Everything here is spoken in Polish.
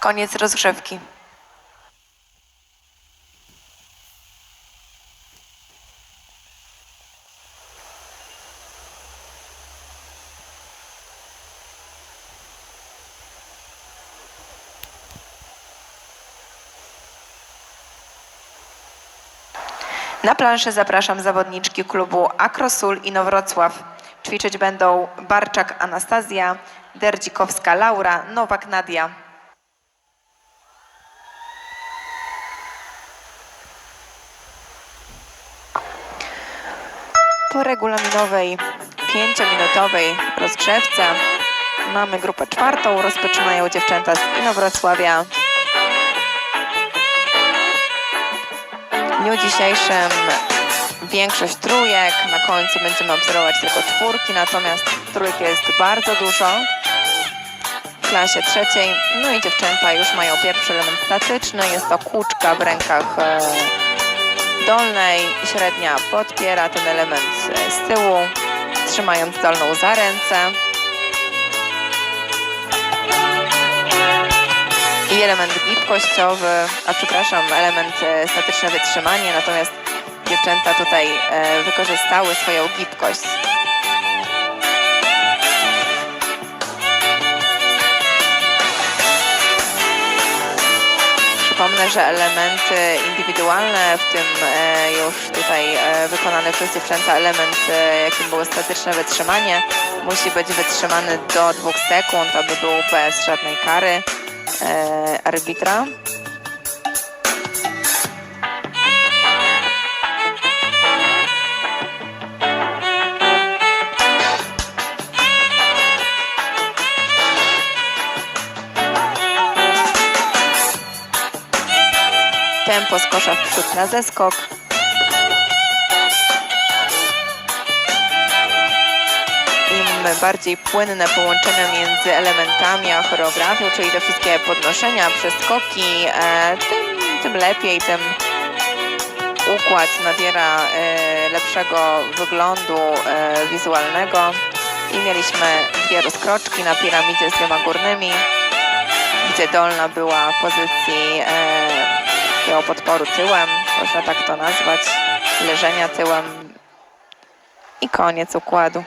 Koniec rozgrzewki. Na planszę zapraszam zawodniczki klubu Akrosul Inowrocław. Ćwiczyć będą Barczak Anastazja, Derdzikowska Laura, Nowak Nadia. Po regulaminowej pięciominutowej rozgrzewce mamy grupę czwartą. Rozpoczynają dziewczęta z Inowrocławia. W dniu dzisiejszym większość trójek. Na końcu będziemy obserwować tylko czwórki, natomiast trójek jest bardzo dużo. W klasie trzeciej. No i dziewczęta już mają pierwszy element statyczny. Jest to kłuczka w rękach dolnej. Średnia podpiera ten element z tyłu, trzymając dolną za ręce. i element gibkościowy, a przepraszam, element e, statyczne wytrzymanie, natomiast dziewczęta tutaj e, wykorzystały swoją gibkość. Że elementy indywidualne, w tym e, już tutaj e, wykonany przez dziewczęta element, e, jakim było statyczne wytrzymanie, musi być wytrzymany do dwóch sekund, aby był bez żadnej kary arbitra. Tempo skosza w przód na zeskok. im bardziej płynne połączenie między elementami a choreografią, czyli te wszystkie podnoszenia, przeskoki, e, tym, tym lepiej, tym układ nabiera e, lepszego wyglądu e, wizualnego. I mieliśmy dwie rozkroczki na piramidzie z dwiema górnymi, gdzie dolna była pozycji takiego podporu tyłem, można tak to nazwać, leżenia tyłem. I koniec układu.